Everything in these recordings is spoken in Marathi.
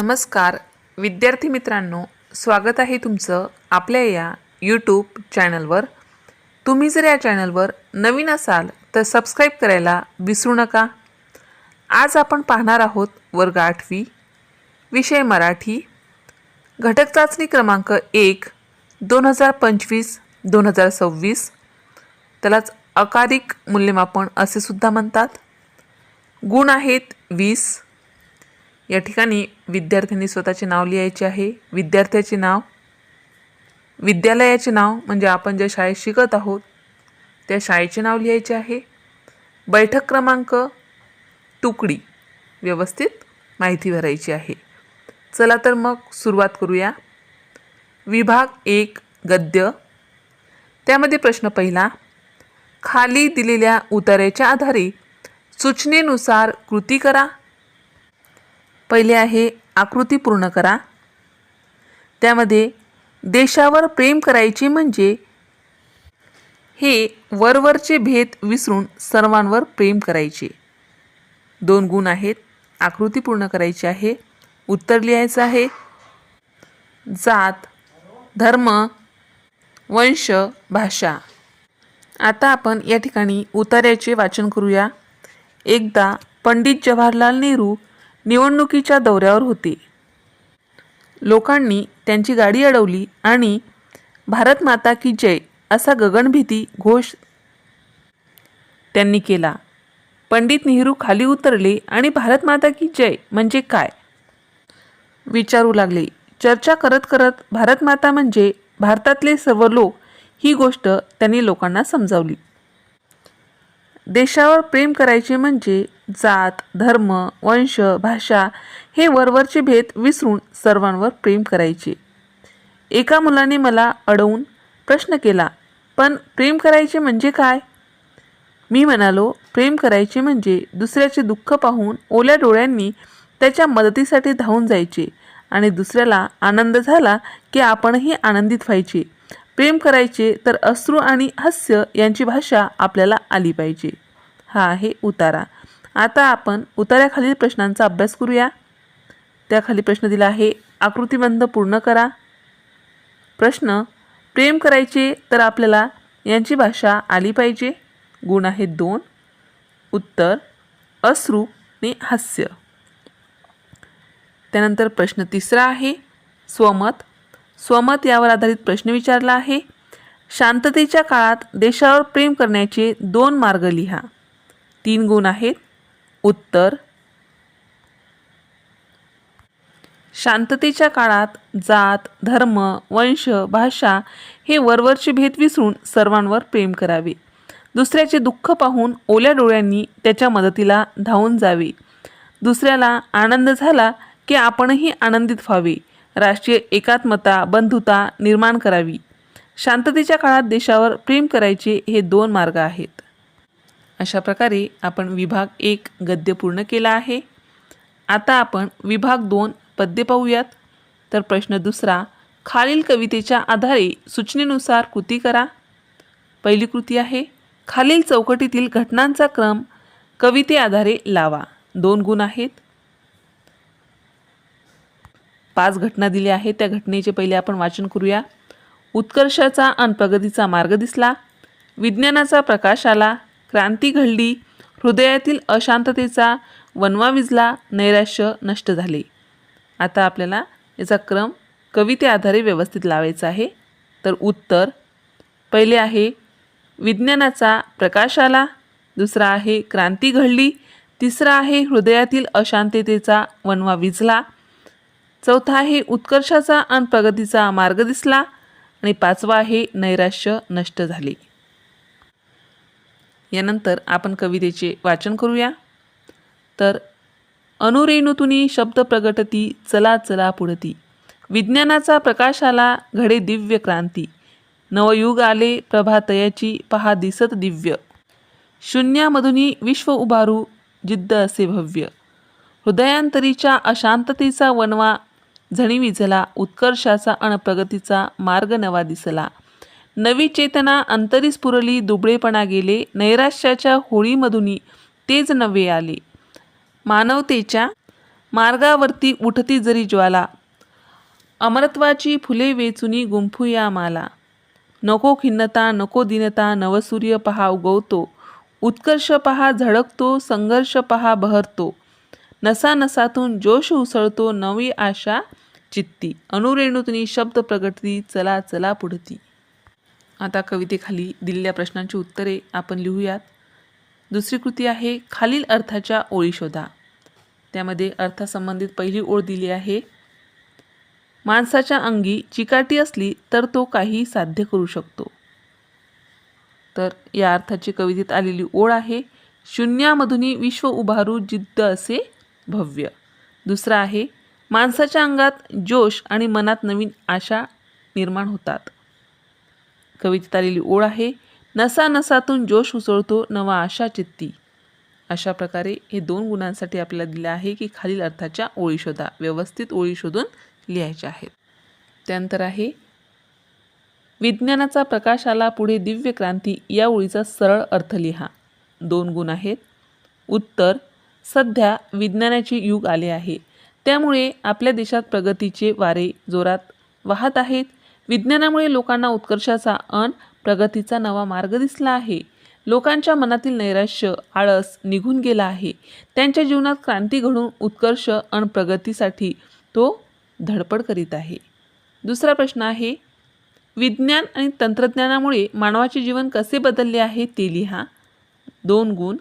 नमस्कार. विद्यार्थी मित्रांनो स्वागत आहे तुमचं आपल्या या यूट्यूब चॅनलवर तुम्ही जर या चॅनलवर नवीन असाल तर सबस्क्राईब करायला विसरू नका. आज आपण पाहणार आहोत वर्ग आठवी विषय मराठी घटक चाचणी क्रमांक एक दोन हजार पंचवीस दोन हजार सव्वीस. त्यालाच अकारिक मूल्यमापन असे सुद्धा म्हणतात. गुण आहेत वीस या ठिकाणी विद्यार्थ्यांनी स्वतःचे नाव लिहायचे आहे. विद्यार्थ्याचे नाव विद्यालयाचे नाव म्हणजे आपण ज्या शाळेत शिकत आहोत त्या शाळेचे नाव लिहायचे आहे. बैठक क्रमांक तुकडी व्यवस्थित माहिती भरायची आहे. चला तर मग सुरुवात करूया. विभाग एक गद्य. त्यामध्ये प्रश्न पहिला. खाली दिलेल्या उतार्याच्या आधारे सूचनेनुसार कृती करा. पहिले आहे आकृती पूर्ण करा. त्यामध्ये देशावर प्रेम करायचे म्हणजे हे वरवरचे भेद विसरून सर्वांवर प्रेम करायचे. दोन गुण आहेत आकृती पूर्ण करायची आहे उत्तर लिहायचं आहे. जात धर्म वंश भाषा. आता आपण या ठिकाणी उतार्याचे वाचन करूया. एकदा पंडित जवाहरलाल नेहरू निवडणुकीच्या दौऱ्यावर होते. लोकांनी त्यांची गाडी अडवली आणि भारत माता की जय असा गगनभीती घोष त्यांनी केला. पंडित नेहरू खाली उतरले आणि भारत माता की जय म्हणजे काय? विचारू लागले. चर्चा करत करत भारत माता म्हणजे भारतातले सर्व लोक ही गोष्ट त्यांनी लोकांना समजावली. देशावर प्रेम करायचे म्हणजे जात धर्म वंश भाषा हे वरवरचे भेद विसरून सर्वांवर प्रेम करायचे. एका मुलाने मला अडवून प्रश्न केला पण प्रेम करायचे म्हणजे काय? मी म्हणालो प्रेम करायचे म्हणजे दुसऱ्याचे दुःख पाहून ओल्या डोळ्यांनी त्याच्या मदतीसाठी धावून जायचे आणि दुसऱ्याला आनंद झाला की आपणही आनंदित व्हायचे. प्रेम करायचे तर अश्रू आणि हास्य यांची भाषा आपल्याला आली पाहिजे. हा आहे उतारा. आता आपण उतार्याखालील प्रश्नांचा अभ्यास करूया. त्याखाली प्रश्न दिला आहे आकृतिबंध पूर्ण करा. प्रश्न प्रेम करायचे तर आपल्याला यांची भाषा आली पाहिजे. गुण आहे दोन. उत्तर अश्रू आणि हास्य. त्यानंतर प्रश्न तिसरा आहे स्वमत. स्वमत यावर आधारित प्रश्न विचारला आहे. शांततेच्या काळात देशावर प्रेम करण्याचे दोन मार्ग लिहा. तीन गुण आहेत. उत्तर. शांततेच्या काळात जात धर्म वंश भाषा हे वरवरचे भेद विसरून सर्वांवर प्रेम करावे. दुसऱ्याचे दुःख पाहून ओल्या डोळ्यांनी त्याच्या मदतीला धावून जावे. दुसऱ्याला आनंद झाला की आपणही आनंदित व्हावे. राष्ट्रीय एकात्मता बंधुता निर्माण करावी. शांततेच्या काळात देशावर प्रेम करायचे हे दोन मार्ग आहेत. अशा प्रकारे आपण विभाग एक गद्य पूर्ण केला आहे. आता आपण विभाग दोन पद्य पाहूयात. तर प्रश्न दुसरा खालील कवितेच्या आधारे सूचनेनुसार कृती करा. पहिली कृती आहे खालील चौकटीतील घटनांचा क्रम कविते आधारे लावा. दोन गुण आहेत पाच घटना दिल्या आहेत. त्या घटनेचे पहिले आपण वाचन करूया. उत्कर्षाचा आणि प्रगतीचा मार्ग दिसला. विज्ञानाचा प्रकाश आला. क्रांती घडली. हृदयातील अशांततेचा वनवा विजला. नैराश्य नष्ट झाले. आता आपल्याला याचा क्रम कविते आधारे व्यवस्थित लावायचा आहे. तर उत्तर पहिले आहे विज्ञानाचा प्रकाश आला. दुसरा आहे क्रांती घडली. तिसरा आहे हृदयातील अशांततेचा वनवा विजला. चौथा आहे उत्कर्षाचा आणि प्रगतीचा मार्ग दिसला आणि पाचवा आहे नैराश्य नष्ट झाले. यानंतर आपण कवितेचे वाचन करूया. तर अनुरेणुतुनी शब्द प्रगटती चला चला पुढती. विज्ञानाचा प्रकाश आला घडे दिव्य क्रांती. नवयुग आले प्रभातयाची पहा दिसत दिव्य. शून्यामधुनी विश्व उभारू जिद्द असे भव्य. हृदयांतरीच्या अशांततेचा वनवा झणी विझला उत्कर्षाचा अणप्रगतीचा मार्ग नवा दिसला. नवी चेतना अंतरीस पुरली दुबळेपणा गेले नैराश्याच्या होळीमधूनही तेच नवे आले. मानवतेच्या मार्गावरती उठती जरी ज्वाला अमरत्वाची फुले वेचुनी गुंफूया माला. नको खिन्नता नको दिनता नवसूर्य पहा उगवतो उत्कर्ष पहा झळकतो संघर्ष पहा बहरतो. नसानसातून जोश उसळतो नवी आशा चित्ती. अनुरेणुतनी शब्द प्रगटती चला चला पुढती. आता कवितेखाली दिलेल्या प्रश्नांची उत्तरे आपण लिहूयात. दुसरी कृती आहे खालील अर्थाच्या ओळी शोधा. त्यामध्ये अर्थासंबंधित पहिली ओळ दिली आहे. माणसाच्या अंगी चिकाटी असली तर तो काही साध्य करू शकतो. तर या अर्थाची कवितेत आलेली ओळ आहे शून्यामधूनही विश्व उभारू जिद्द असे भव्य. दुसरा आहे माणसाच्या अंगात जोश आणि मनात नवीन आशा निर्माण होतात. कवितेत आलेली ओळ आहे नसा नसातून जोश उसळतो नवा आशा चित्ती. अशा प्रकारे हे दोन गुणांसाठी आपल्याला दिलं आहे की खालील अर्थाच्या ओळी शोधा व्यवस्थित ओळी शोधून लिहायच्या आहेत. त्यानंतर आहे विज्ञानाचा प्रकाश आला पुढे दिव्य क्रांती या ओळीचा सरळ अर्थ लिहा. दोन गुण आहेत उत्तर सध्या विज्ञानाचे युग आले आहे. त्यामुळे आपल्या देशात प्रगतीचे वारे जोरात वाहत आहेत. विज्ञानामुळे लोकांना उत्कर्षाचा अन प्रगतीचा नवा मार्ग दिसला आहे. लोकांच्या मनातील नैराश्य आळस निघून गेला आहे. त्यांच्या जीवनात क्रांती घडून उत्कर्ष अन प्रगतीसाठी तो धडपड करीत आहे. दुसरा प्रश्न आहे विज्ञान आणि तंत्रज्ञानामुळे मानवाचे जीवन कसे बदलले आहे ते लिहा. दोन गुण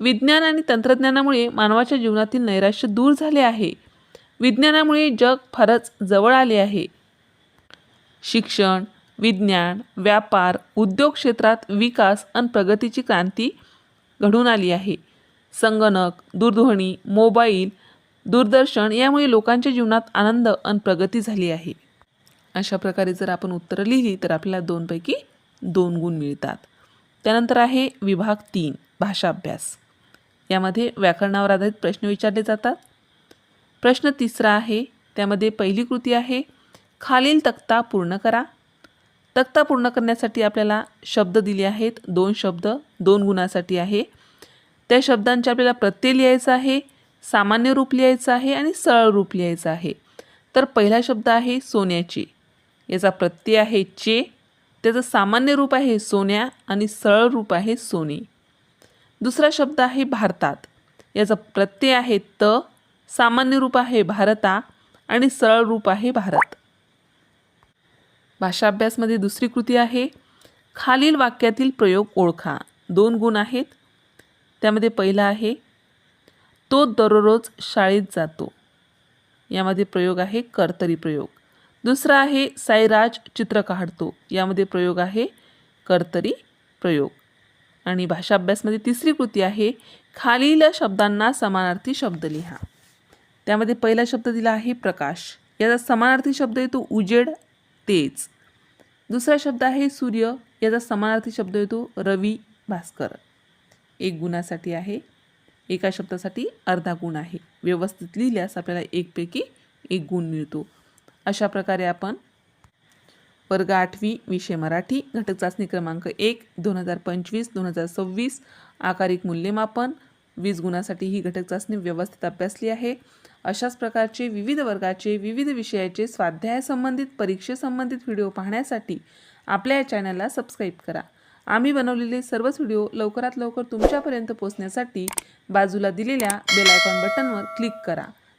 विज्ञान आणि तंत्रज्ञानामुळे मानवाच्या जीवनातील नैराश्य दूर झाले आहे. विज्ञानामुळे जग फारच जवळ आले आहे. शिक्षण विज्ञान व्यापार उद्योग क्षेत्रात विकास आणि प्रगतीची क्रांती घडून आली आहे. संगणक दूरध्वनी मोबाईल दूरदर्शन यामुळे लोकांच्या जीवनात आनंद आणि प्रगती झाली आहे. अशा प्रकारे जर आपण उत्तरं लिहिली तर आपल्याला दोनपैकी दोन गुण मिळतात. त्यानंतर आहे विभाग तीन भाषा अभ्यास. यामध्ये व्याकरणावर आधारित प्रश्न विचारले जातात. प्रश्न तिसरा आहे त्यामध्ये पहिली कृती आहे खालील तक्ता पूर्ण करा. तक्ता पूर्ण करण्यासाठी आपल्याला शब्द दिले आहेत दोन शब्द दोन गुणासाठी आहे. त्या शब्दांचे आपल्याला प्रत्यय लिहायचं आहे सामान्य रूप लिहायचं आहे आणि सरळ रूप लिहायचं आहे. तर पहिला शब्द आहे सोन्याचे. याचा प्रत्यय आहे चे. त्याचं सामान्य रूप आहे सोन्या आणि सरळ रूप आहे सोने. दुसरा शब्द आहे भारतात. याचा प्रत्यय आहे त सामान्य रूप आहे भारता आणि सरळ रूप आहे भारत. भाषा अभ्यासमध्ये दुसरी कृती आहे खालील वाक्यातील प्रयोग ओळखा. दोन गुण आहेत. त्यामध्ये पहिला आहे तो दररोज शाळेत जातो. यामध्ये प्रयोग आहे कर्तरी प्रयोग. दुसरा आहे साईराज चित्र काढतो. यामध्ये प्रयोग आहे कर्तरी प्रयोग. आणि भाषा अभ्यासमध्ये तिसरी कृती आहे खालील शब्दांना समानार्थी शब्द लिहा. त्यामध्ये पहिला शब्द दिला आहे प्रकाश. याचा समानार्थी शब्द येतो उजेड तेज. दुसरा शब्द आहे सूर्य. याचा समानार्थी शब्द येतो रवी भास्कर. एक गुणासाठी आहे. एका शब्दासाठी अर्धा गुण आहे. व्यवस्थित लिहिल्यास आपल्याला एकपैकी एक गुण मिळतो. अशा प्रकारे आपण वर्ग आठवी विषय मराठी घटक चाचणी क्रमांक एक दोन हजार पंचवीस दोन हजार सव्वीस आकारिक मूल्यमापन. वीस गुणासाठी ही घटक चाचणी व्यवस्थित अभ्यासली आहे. अशाच प्रकारचे विविध वर्गाचे विविध विषयाचे स्वाध्यायासंबंधित परीक्षेसंबंधित व्हिडिओ पाहण्यासाठी आपल्या या चॅनलला सबस्क्राईब करा. आम्ही बनवलेले सर्वच व्हिडिओ लवकरात लवकर तुमच्यापर्यंत पोहोचण्यासाठी बाजूला दिलेल्या बेलायकॉन बटनवर क्लिक करा.